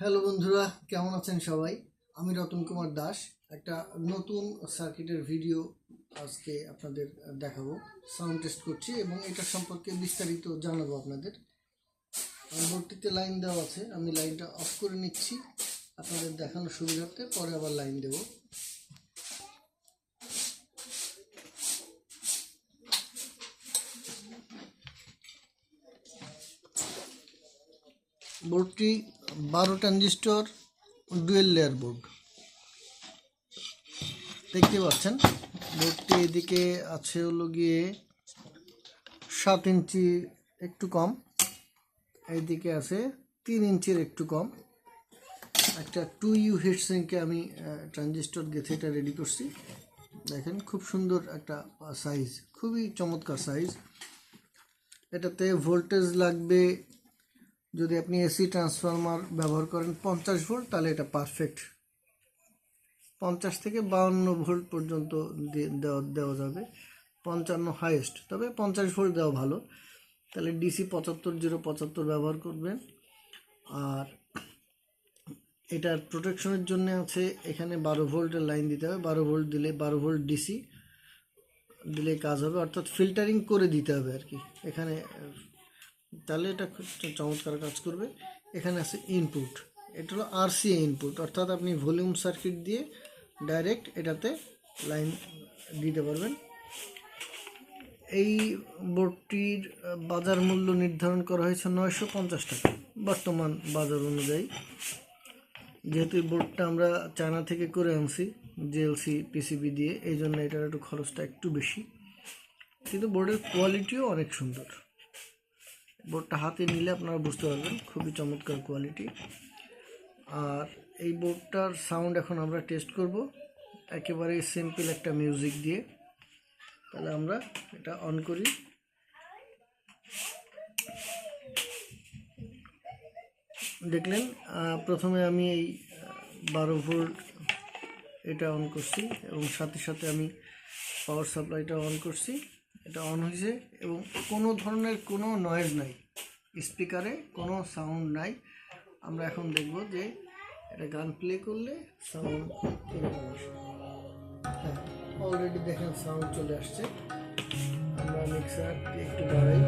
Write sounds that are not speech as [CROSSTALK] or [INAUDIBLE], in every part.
Hello বন্ধুরা, কেমন আছেন সবাই? আমি রতন কুমার দাস, একটা নতুন সার্কিটের ভিডিও আজকে আপনাদের দেখাবো সাউন্ড টেস্ট করছি এবং এটা সম্পর্কে বিস্তারিত জানাব আপনাদের। বোর্ডটিতে লাইন দেওয়া আছে, আমি লাইনটা অফ করে নিচ্ছি, আপনাদের দেখানোর সুবিধার্থে পরে আবার লাইন দেবো। বোর্ডটি বারো ট্রানজিস্টর ডুয়েল লেয়ার বোর্ড দেখতে পাচ্ছেন বোর্ডটি এদিকে আছে হলো গিয়ে সাত ইঞ্চি একটু কম এইদিকে আছে তিন ইঞ্চির একটু কম। একটা টু ইউ হিট সিঙ্কে আমি ট্রানজিস্টর গেথে এটা রেডি করছি। দেখেন, খুব সুন্দর একটা সাইজ খুবই চমৎকার সাইজ এটাতে ভোল্টেজ লাগবে যদি আপনি এসি ট্রান্সফরমার ব্যবহার করেন পঞ্চাশ ভোল্ট, তাহলে এটা পারফেক্ট পঞ্চাশ থেকে বাউন্ন ভোল্ট পর্যন্ত দেওয়া যাবে। পঞ্চান্ন হাইয়েস্ট তবে পঞ্চাশ ভোল্ট দেওয়া ভালো। তাহলে ডিসি পঁচাত্তর জিরো পঁচাত্তর ব্যবহার করবেন। আর এটার প্রোটেকশনের জন্য আছে, এখানে বারো ভোল্টের লাইন দিতে হবে। বারো ভোল্ট দিলে, বারো ভোল্ট ডিসি দিলে কাজ হবে। অর্থাৎ ফিল্টারিং করে দিতে হবে আর কি। এখানে তাহলে এটা খুব চমৎকার কাজ করবে। এখানে আছে ইনপুট এটা হলো আরসিএ ইনপুট অর্থাৎ আপনি ভলিউম সার্কিট দিয়ে ডাইরেক্ট এটাতে লাইন দিতে পারবেন। এই বোর্ডটির বাজার মূল্য নির্ধারণ করা হয়েছে নয়শো পঞ্চাশ টাকা বর্তমান বাজার অনুযায়ী। যেহেতু এই বোর্ডটা আমরা চায়না থেকে করে আনছি জিএলসি পিসিবি দিয়ে, এই জন্য এটার একটু খরচটা একটু বেশি। কিন্তু বোর্ডের কোয়ালিটিও অনেক সুন্দর। বোর্ডটা হাতে নিলে আপনারা বুঝতে পারবেন, খুবই চমৎকার কোয়ালিটি আর এই বোর্ডটার সাউন্ড এখন আমরা টেস্ট করব। একেবারে সিম্পল একটা মিউজিক দিয়ে। তাহলে আমরা এটা অন করি। দেখলেন প্রথমে আমি এই বারো ভোল্ট এটা অন করছি এবং সাথে সাথে আমি পাওয়ার সাপ্লাইটা অন করছি। এটা অন হয়েছে এবং কোনো ধরনের কোনো নয়েজ নাই। স্পিকারে কোনো সাউন্ড নাই। আমরা এখন দেখব যে এটা গান প্লে করলে সাউন্ড হ্যাঁ অলরেডি দেখেন সাউন্ড চলে আসছে। আমরা মিক্সার একটু বাড়াই।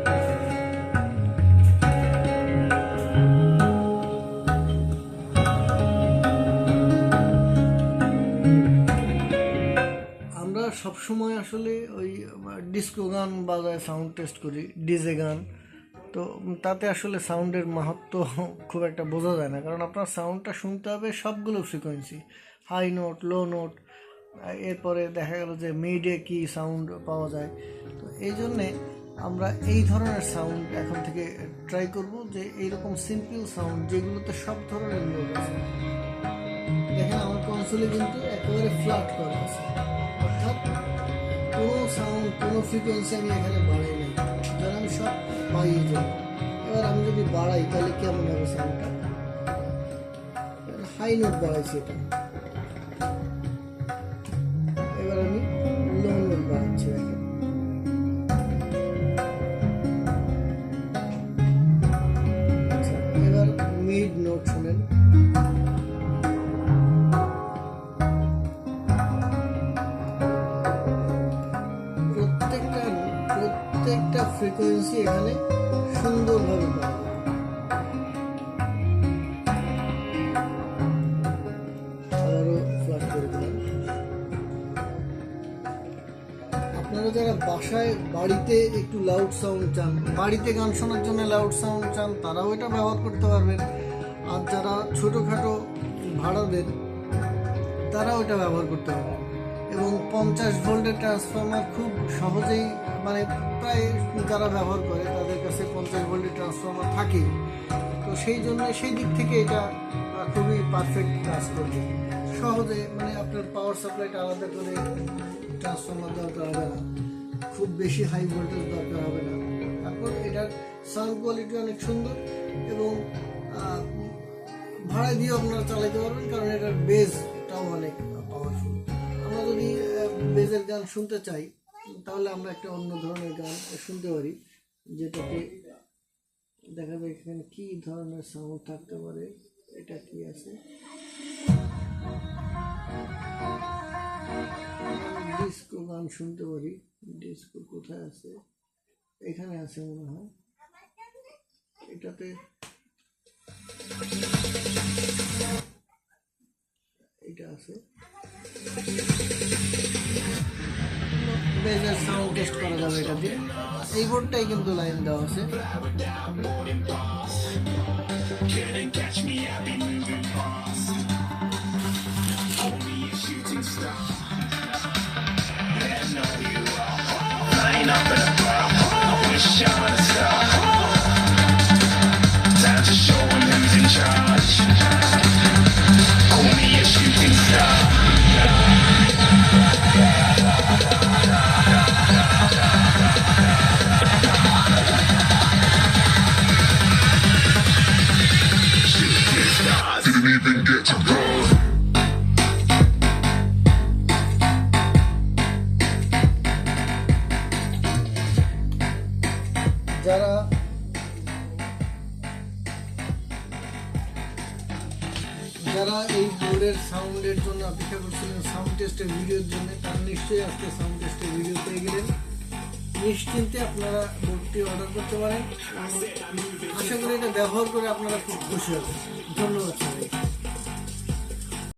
আমরা সবসময় আসলে ওই ডিস্কো গান বাজায় সাউন্ড টেস্ট করি ডিজে গান। তো তাতে আসলে সাউন্ডের মাহাত্ম [LAUGHS] খুব একটা বোঝা যায় না। কারণ আপনার সাউন্ডটা শুনতে হবে সবগুলো frequency high note low note এরপরে দেখা গেল যে মিডে কি সাউন্ড পাওয়া যায়। তো এই জন্যে আমরা এই ধরনের সাউন্ড এখন থেকে ট্রাই করব যে এইরকম সিম্পল সাউন্ড যেগুলোতে সব ধরনের লোক আছে। দেখেন, আমার কনসোলে কিন্তু একেবারে ফ্ল্যাট করা আছে। অর্থাৎ কোনো সাউন্ড কোনো ফ্রিকোয়েন্সি আমি এখানে বাড়াই নাই। যেন আমি সব পাইয়ে যাই। এবার আমি যদি বাড়াই, তাহলে কেমন হবে সাউন্ডটা হাই নোট বাড়াইছি এটা। প্রত্যেকটা ফ্রিকোয়েন্সি এখানে সুন্দরভাবে যায়। আবারও আপনারা যারা বাসায়, বাড়িতে একটু লাউড সাউন্ড চান, বাড়িতে গান শোনার জন্য লাউড সাউন্ড চান, তারাও এটা ব্যবহার করতে পারবেন। আর যারা ছোটোখাটো ভাড়া দেন তারাও এটা ব্যবহার করতে পারবেন। এবং পঞ্চাশ ভোল্টের ট্রান্সফরমার খুব সহজেই মানে প্রায় যারা ব্যবহার করে, তাদের কাছে পঞ্চাশ ভোল্টের ট্রান্সফরমার থাকে। তো সেই জন্য সেই দিক থেকে এটা খুবই পারফেক্ট কাজ করবে। সহজে মানে আপনার পাওয়ার সাপ্লাইটা আলাদা করে ট্রান্সফরমার দরকার হবে না। খুব বেশি হাই ভোল্টেজ দরকার হবে না। তারপর এটার সাউন্ড কোয়ালিটি অনেক সুন্দর এবং ভাড়া দিয়ে আপনারা চালাতে পারবেন, কারণ এটার বেসটাও অনেক পাওয়ারফুল আমরা যদি বেজের গান শুনতে চাই, তাহলে আমরা একটা অন্য ধরনের গান শুনতে পারি, যেটাতে দেখা যায় এখানে কি ধরনের সাউন্ড থাকতে পারে, এটা কি আছে। ডিস্কো গান শুনতে পারি, ডিস্কো কোথায় আছে? এখানে আছে মনে হয়। এটাতে এটা আছে। বেজের সাউন্ড টেস্ট করা যাবে এটা দিয়ে। এই বোর্ডটাই কিন্তু লাইন দেওয়া আছে। যারা যারা এই বোর্ডের সাউন্ডের জন্য অপেক্ষা করছিলেন সাউন্ড টেস্টের ভিডিওর জন্য, তারা নিশ্চয়ই আজকে সাউন্ড টেস্টের ভিডিও পেয়ে গেলেন। নিশ্চিন্তে আপনারা বোর্ডটি অর্ডার করতে পারেন। আশা করি এটা ব্যবহার করে আপনারা খুব খুশি হবেন। ধন্যবাদ